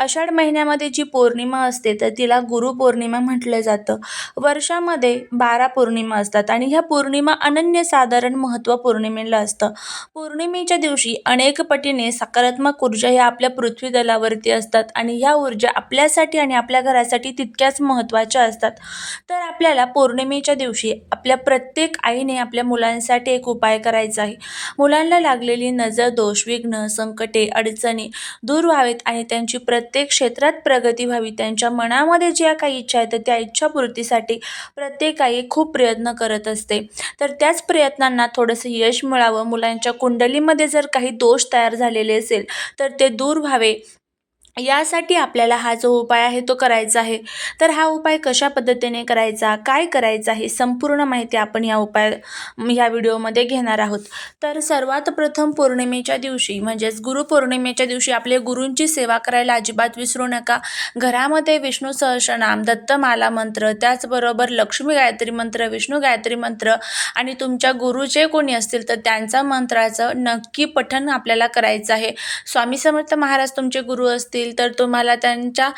आषाढ महिन्यामध्ये जी पौर्णिमा असते तर तिला गुरुपौर्णिमा म्हटलं जातं. वर्षामध्ये बारा पौर्णिमा असतात आणि ह्या पौर्णिमा अनन्यसाधारण महत्त्व पौर्णिमेला असतं. पौर्णिमेच्या दिवशी अनेक पटीने सकारात्मक ऊर्जा ह्या आपल्या पृथ्वी दलावरती असतात आणि ह्या ऊर्जा आपल्यासाठी आणि आपल्या घरासाठी तितक्याच महत्त्वाच्या असतात. तर आपल्याला पौर्णिमेच्या दिवशी आपल्या प्रत्येक आईने आपल्या मुलांसाठी एक उपाय करायचा आहे. मुलांना लागलेली नजर दोष विघ्न संकटे अडचणी दूर व्हावेत आणि त्यांची प्रत्येक प्रत्येक क्षेत्रात प्रगती व्हावी. त्यांच्या मनामध्ये ज्या काही इच्छा आहेत तर त्या इच्छापूर्तीसाठी प्रत्येक आई खूप प्रयत्न करत असते. तर त्याच प्रयत्नांना थोडंसं यश मिळावं. मुलांच्या कुंडलीमध्ये जर काही दोष तयार झालेले असेल तर ते दूर व्हावे. यासाठी आपल्याला हा जो उपाय आहे तो करायचा आहे. तर हा उपाय कशा पद्धतीने करायचा काय करायचा आहे संपूर्ण माहिती आपण या उपाय या व्हिडिओमध्ये घेणार आहोत. तर सर्वात प्रथम पौर्णिमेच्या दिवशी म्हणजेच गुरुपौर्णिमेच्या दिवशी आपले गुरूंची सेवा करायला अजिबात विसरू नका. घरामध्ये विष्णू सहस्रनाम दत्तमाला मंत्र त्याचबरोबर लक्ष्मी गायत्री मंत्र विष्णू गायत्री मंत्र आणि तुमच्या गुरु जे कोणी असतील तर त्यांचा मंत्राचं नक्की पठण आपल्याला करायचं आहे. स्वामी समर्थ महाराज तुमचे गुरु असतील तर तुम्हाला त्यांच्या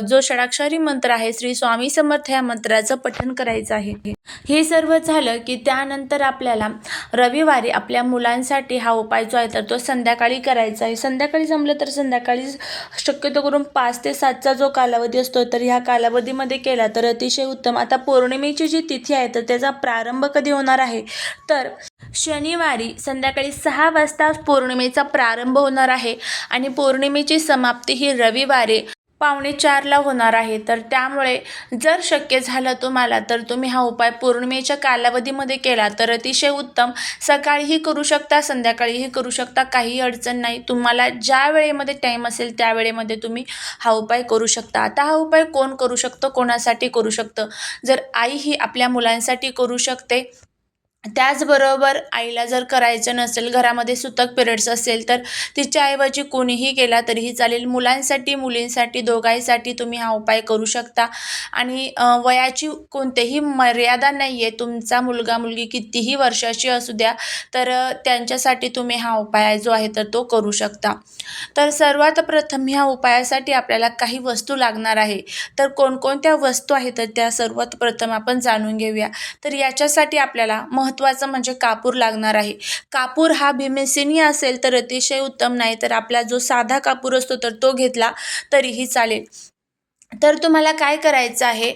जो षडाक्षरी मंत्र आहे श्री स्वामी समर्थ या मंत्राचं पठण करायचं आहे. हे सर्व झालं की त्यानंतर आपल्याला रविवारी आपल्या मुलांसाठी हा उपाय जो आहे तर तो संध्याकाळी करायचा आहे. संध्याकाळी जमलं तर संध्याकाळी शक्यतो करून पाच ते सातचा जो कालावधी असतो तर ह्या कालावधीमध्ये केला तर अतिशय उत्तम. आता पौर्णिमेची जी तिथी आहे तर त्याचा प्रारंभ कधी होणार आहे? तर शनिवारी संध्याकाळी सहा वाजता पौर्णिमेचा प्रारंभ होणार आहे आणि पौर्णिमेची समाप्ती ही रविवारी पावणे चारला होणार आहे. तर त्यामुळे जर शक्य झालं तुम्हाला तर तुम्ही हा उपाय पौर्णिमेच्या कालावधीमध्ये केला तर अतिशय उत्तम. सकाळीही करू शकता संध्याकाळीही करू शकता काही अडचण नाही. तुम्हाला ज्या वेळेमध्ये टाईम असेल त्या वेळेमध्ये तुम्ही हा उपाय करू शकता. आता हा उपाय कोण करू शकतं? कोणासाठी करू शकतं? जर आई ही आपल्या मुलांसाठी करू शकते त्याचबरोबर आईला जर करायचं नसेल घरामध्ये सुतक पिरियड्स असेल तर तिच्याऐवजी कोणीही केला तरीही चालेल. मुलांसाठी मुलींसाठी दोघांसाठी तुम्ही हा उपाय करू शकता. आणि वयाची कोणतेही मर्यादा नाही आहे तुमचा मुलगा मुलगी कितीही वर्षाची असू द्या तर त्यांच्यासाठी तुम्ही हा उपाय जो आहे तर तो करू शकता. तर सर्वात प्रथम ह्या उपायासाठी आपल्याला काही वस्तू लागणार आहे. तर कोणकोणत्या वस्तू आहेत तर त्या सर्वात प्रथम आपण जाणून घेऊया. तर याच्यासाठी आपल्याला महत्त्वाचं म्हणजे कापूर लागणार आहे. कापूर हा भीमसेनी असेल तर अतिशय उत्तम नाही तर आपला जो साधा कापूर असतो तर तो घेतला तरीही चालेल. तर तुम्हाला काय करायचं आहे?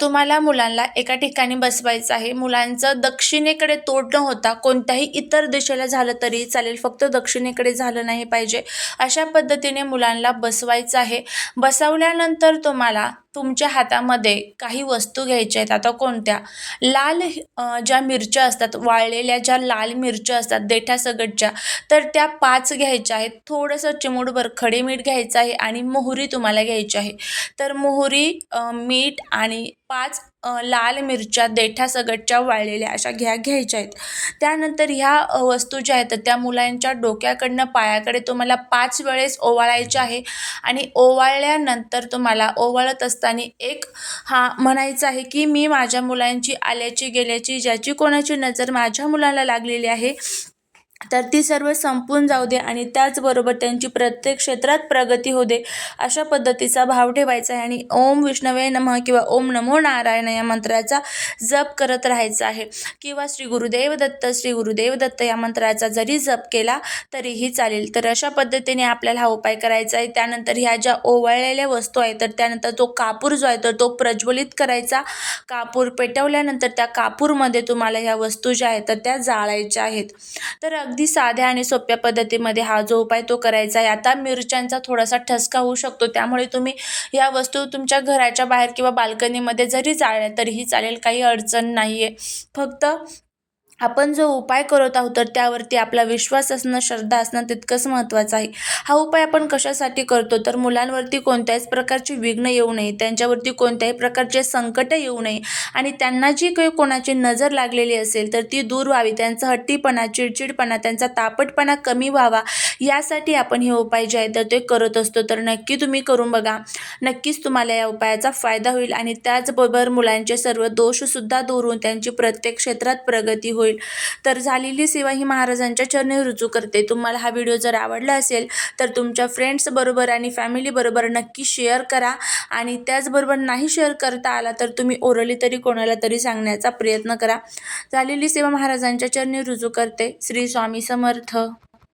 तुम्हाला मुलांना एका ठिकाणी बसवायचं आहे. मुलांचं दक्षिणेकडे तोड न होता कोणत्याही इतर दिशेला झालं तरी चालेल. फक्त दक्षिणेकडे झालं नाही पाहिजे. अशा पद्धतीने मुलांना बसवायचं आहे. बसवल्यानंतर तुम्हाला तुमच्या हातामध्ये काही वस्तू घ्यायच्या आहेत. आता कोणत्या? लाल ज्या मिरच्या असतात वाळलेल्या ज्या लाल मिरच्या असतात देठासगटच्या तर त्या पाच घ्यायच्या आहेत. थोडंसं चिमूटभर खडे मीठ घ्यायचं आहे आणि मोहरी तुम्हाला घ्यायची आहे. तर मोहरी मीठ आणि पाच लाल मिरच्या देठा सगटच्या वाळलेल्या अशा घ्या घ्यायच्या आहेत. त्यानंतर ह्या वस्तू ज्या आहेत त्या मुलांच्या डोक्याकडनं पायाकडे तुम्हाला पाच वेळेस ओवाळायच्या आहे आणि ओवाळल्यानंतर तुम्हाला ओवाळत असताना एक हा म्हणायचं आहे की मी माझ्या मुलांची आल्याची गेल्याची ज्याची कोणाची नजर माझ्या मुलाला लागलेली आहे तर ती सर्व संपून जाऊ दे आणि त्याचबरोबर त्यांची प्रत्येक क्षेत्रात प्रगती होऊ दे अशा पद्धतीचा भाव ठेवायचा आहे. आणि ओम विष्णवे नमः किंवा ओम नमो नारायण या मंत्राचा जप करत राहायचा आहे. किंवा श्री गुरुदेव दत्त श्री गुरुदेव दत्त या मंत्राचा जरी जप केला तरीही चालेल. तर अशा पद्धतीने आपल्याला हा उपाय करायचा आहे. त्यानंतर ह्या ज्या ओवाळलेल्या वस्तू आहेत तर त्यानंतर तो कापूर जो आहे तर तो प्रज्वलित करायचा. कापूर पेटवल्यानंतर त्या कापूरमध्ये तुम्हाला ह्या वस्तू ज्या आहेत तर त्या जाळायच्या आहेत. तर अगदी साध्या आणि सोप्या पद्धतीमध्ये हा जो उपाय तो करायचा आहे. आता मिरच्यांचा थोडासा ठसका होऊ शकतो. त्यामुळे तुम्ही या वस्तू तुमच्या घराच्या बाहेर किंवा बाल्कनीमध्ये जरी जाळल्या तरीही चालेल. काही अडचण नाही आहे फक्त आपण जो उपाय करत आहोत तर त्यावरती आपला विश्वास असणं श्रद्धा असणं तितकंच महत्त्वाचं आहे. हा उपाय आपण कशासाठी करतो? तर मुलांवरती कोणत्याच प्रकारचे विघ्न येऊ नये त्यांच्यावरती कोणत्याही प्रकारचे संकट येऊ नये आणि त्यांना जी काही कोणाची नजर लागलेली असेल तर ती दूर व्हावी. त्यांचा हट्टीपणा चिडचिडपणा त्यांचा तापटपणा कमी व्हावा यासाठी आपण हे उपाय जे आहे तर ते करत असतो. तर नक्की तुम्ही करून बघा. नक्कीच तुम्हाला या उपायाचा फायदा होईल आणि त्याचबरोबर मुलांचे सर्व दोषसुद्धा दूर होऊन त्यांची प्रत्येक क्षेत्रात प्रगती होईल. होईल. तर झालेली सेवा ही महाराजांच्या चरणी रुजू करते. तुम्हाला हा व्हिडिओ जर आवडला असेल तर तुमच्या फ्रेंड्सबरोबर आणि फॅमिलीबरोबर नक्की शेअर करा. आणि त्याचबरोबर नाही शेअर करता आला तर तुम्ही ओरली तरी कोणाला तरी सांगण्याचा प्रयत्न करा. झालेली सेवा महाराजांच्या चरणी रुजू करते. श्री स्वामी समर्थ.